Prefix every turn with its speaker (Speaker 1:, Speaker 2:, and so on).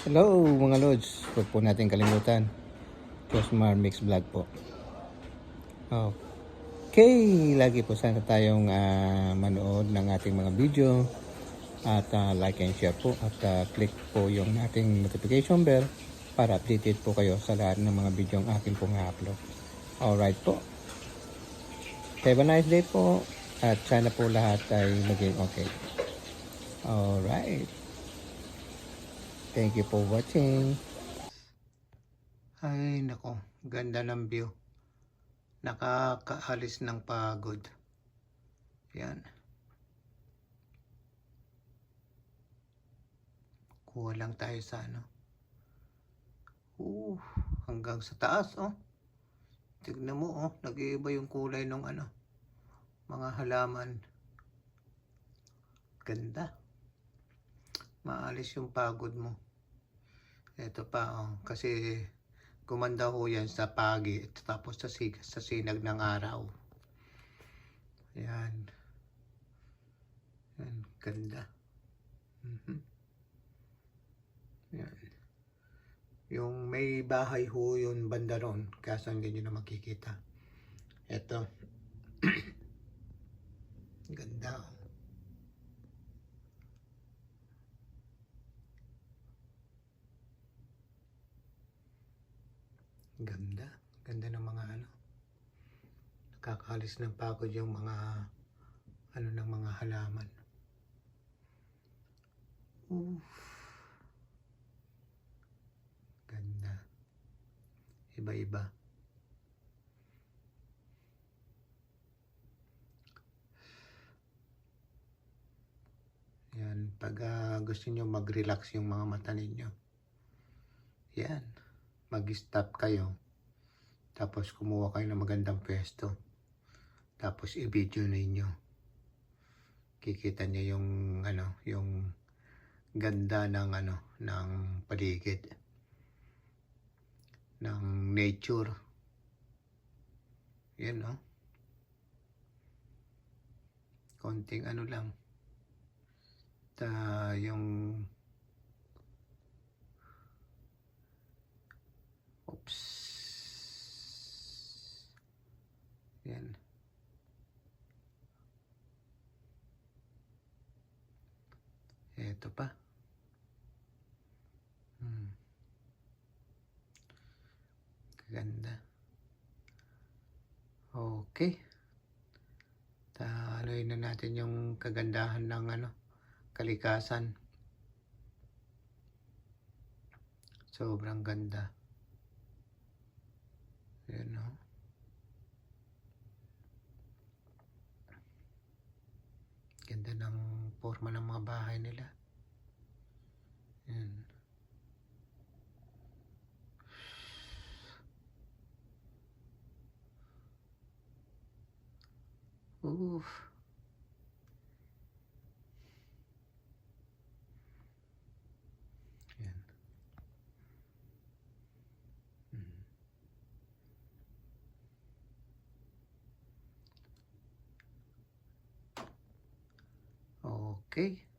Speaker 1: Hello mga Lods, huwag po natin kalimutan. Cosmar Mix Vlog po. Okay, lagi po sana tayong ah, manood ng ating mga video at ah, like and share po at ah, click po yung ating notification bell para updated po kayo sa lahat ng mga video ang akin pong upload. Alright po. Have a nice day po at sana po lahat ay maging okay. Alright. Thank you for watching. Ay, nako. Ganda ng view. Nakakaalis ng pagod. Yan. Kuha lang tayo sa ano. Uh, hanggang sa taas, oh. Tignan mo, oh. Nag-iiba yung kulay ng ano. Mga halaman. Ganda maalis yung pagod mo. Ito pa, oh, kasi gumanda ho yan sa pagi tapos sa, sig sa sinag ng araw. Yan. Yan, ganda. Mhm. Yan. Yung may bahay ho yun banda ron, kaso hindi na makikita. Ito. ganda. oh. Ganda. Ganda ng mga ano. Nakakaalis ng pagod yung mga ano ng mga halaman. Oof. Ganda. Iba-iba. Yan, pag ah, gusto niyo mag-relax yung mga mata ninyo. Yan mag-stop kayo. Tapos kumuha kayo ng magandang pwesto. Tapos i-video ninyo. Kikita niyo yung ano, yung ganda ng ano, ng paligid. Ng nature. Yan no. Konting ano lang. Ta yung Yan. Ito pa. Hmm. Ganda. Okay. Taloy na natin yung kagandahan ng ano, kalikasan. Sobrang ganda. Yan o. Ganda ng forma ng mga bahay nila. Yan. Oof. Yan. Mm. Okay.